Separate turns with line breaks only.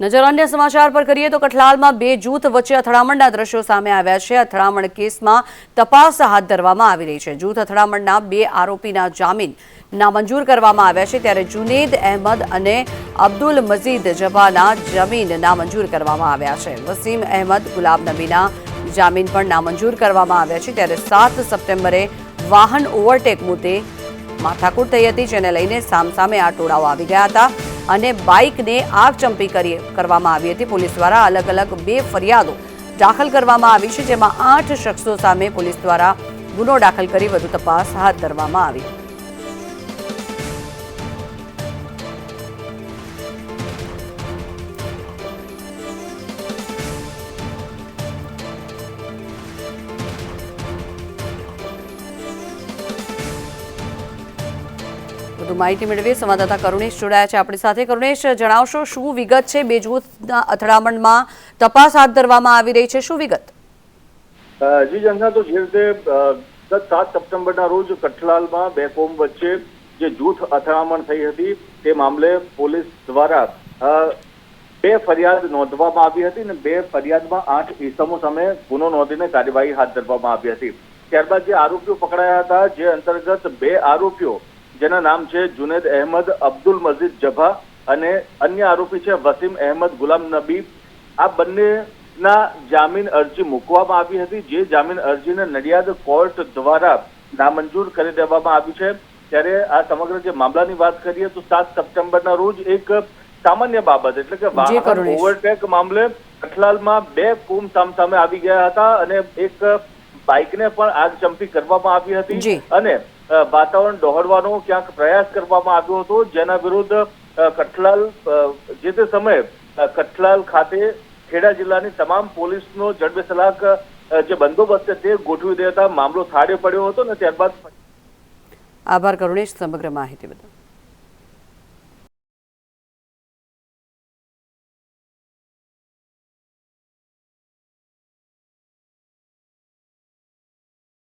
નજર અન્ય સમાચાર પર કરીએ તો કઠલાલમાં બે જૂથ વચ્ચે અથડામણના દ્રશ્યો સામે આવ્યા છે. અથડામણ કેસમાં તપાસ હાથ ધરવામાં આવી રહી છે. જૂથ અથડામણના બે આરોપીના જામીન નામંજૂર કરવામાં આવ્યા છે. ત્યારે જુનેદ અહેમદ અને અબ્દુલ મજીદ જબાના જમીન નામંજૂર કરવામાં આવ્યા છે. વસીમ અહેમદ ગુલાબ નબીના જામીન પણ નામંજૂર કરવામાં આવ્યા છે. ત્યારે સાત સપ્ટેમ્બરે વાહન ઓવરટેક મુદ્દે માથાકૂટ થઈ હતી, જેને લઈને સામસામે આ ટોળાઓ આવી ગયા હતા. અને બાઇકને આગચંપી કરી કરવામાં આવી હતી. પોલીસ દ્વારા અલગ અલગ બે ફરિયાદો દાખલ કરવામાં આવી છે, જેમાં આઠ શખ્સો સામે પોલીસ દ્વારા ગુનો દાખલ કરી વધુ તપાસ હાથ ધરવામાં આવી. વધુ માહિતી મેળવીએ. સંવાદદાતા કરુણેશ જોડાયા છે આપણી સાથે. કરુણેશ, જણાવશો શું વિગત છે? બે અથડામણમાં તપાસ હાથ ધરવામાં આવી રહી છે. શું વિગત?
જી જનતા, તો જે રીતે ગત સાત સપ્ટેમ્બરના રોજ કઠલાલમાં બે કોમ વચ્ચે જે જૂથ અથડામણ થઈ હતી, તે મામલે પોલીસ દ્વારા બે ફરિયાદ નોંધવામાં આવી હતી અને બે ફરિયાદમાં આઠ ઇસમો સામે ગુનો નોંધીને કાર્યવાહી હાથ ધરવામાં આવી હતી. ત્યારબાદ જે આરોપીઓ પકડાયા હતા, જે અંતર્ગત બે આરોપીઓ જેના નામ છે જુનેદ અહેમદ અબ્દુલ મજીદ જભા અને અન્ય આરોપી છે વસીમ અહેમદ ગુલામ નબી. આ બંનેના જામીન અરજી મૂકવામાં આવી હતી જે જામીન અરજીને નડિયાદ કોર્ટ દ્વારા નામંજૂર કરી દેવામાં આવી છે. ત્યારે આ સમગ્ર જે મામલાની વાત કરીએ તો સાત સપ્ટેમ્બરના રોજ એક સામાન્ય બાબત એટલે કે વાહન ઓવરટેક મામલે કઠલાલમાં બે કુમ સામસામે આવી ગયા હતા અને એક બાઇકને પણ આગચંપી કરવામાં આવી હતી અને વાતાવરણ દોહડવાનો ક્યાંક પ્રયાસ કરવામાં આવ્યો હતો જેના વિરુદ્ધ કઠલાલ જે તે સમયે કઠલાલ ખાતે ખેડા જિલ્લાની તમામ પોલીસનો જડબે સલાક જે બંદોબસ્ત છે તે ગોઠવી દેતા મામલો થાળે પડ્યો હતો ને ત્યારબાદ
આભાર કરુણેશ સમગ્ર માહિતી બદલ.